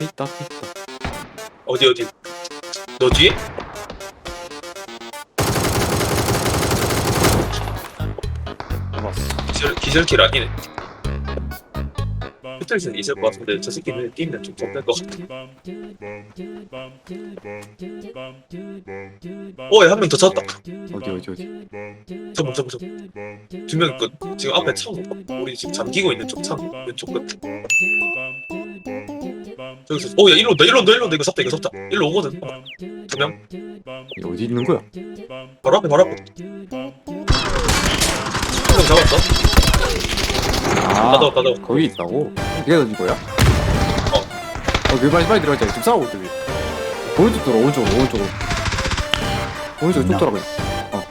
있다 있다. 어디 어디? 너 뒤에? 잡았어 기절, 기절킬 아니네. 호텔에서는 있을 것 같은데 저 새끼는 게임은 좀 적는 것 같아. 어야 한명 더 찾았다. 어디 어디 어디? 잠깐 잠깐 잠깐 두명 있거든 지금 앞에 창 우리 지금 잠기고 있는 쪽 창 왼쪽 끝 저기서 어야 일로 온다 일로 온다 일로 온다. 이거 섭다 이거 섭다 일로 오거든. 두명. 이게 어디 있는 거야? 바로 앞에 바로 앞에. 한명 잡았어. 아 가다 가다. 거기 있다고? 네가 던진 거야? 어. 어 그, 빨리 빨리 들어가자. 지금 싸우고 있어 우리 오른쪽 돌아 오른쪽으로 오른쪽으로. 오른쪽 쭉 돌아 그냥 어.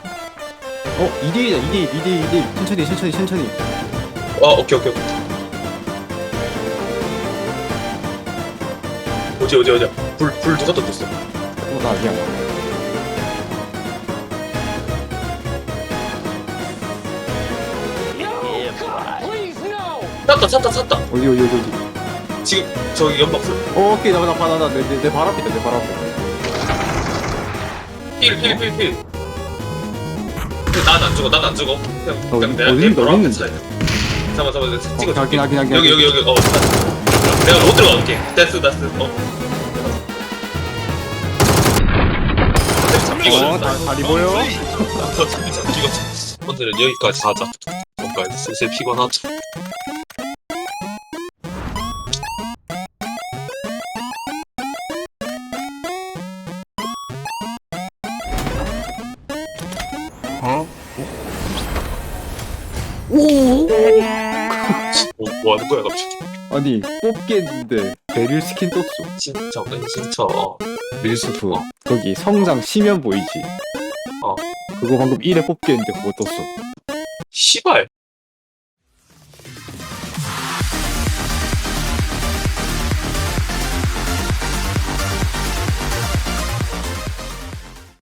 어, 2대1이다, 2대1, 2대1, 2대1. 천천히, 천천히, 천천히. 아 오케이 오케이 오케이 어디 어디 어디야 불불 누가 던졌어? 어, 나 아니야. 쐈다 쐈다 쐈다. 어디, 어디, 어디, 어디. 지금 저기 연막 불 어, 오케이, 나, 나, 나, 나, 내, 내, 내발 앞이다, 내 발 앞에. 필필필필. 난안 죽어 난 안 죽어. 그냥 어, 그냥 어디- 내가 어디 내 있는데, 바로 어디 앞에 있는데? 차야 잠깐만 잠깐만 내가 찍어 어, 하긴, 하긴. 여기 여기 여기. 어 내가 못 들어갈게. 됐어. 됐어 어 어, 다, 다리 보여? 이거 오늘은 여기까지 하자. 뭔가 슬슬 피곤하죠. 뭐, 뭐 하는 거야 갑자기 아니, 뽑겠는데, 베릴 스킨 떴어. 진짜 진짜 밀수프. 거기 성장 시면 보이지? 어. 그거 방금 1에 뽑겠는데 그거 떴어. 시발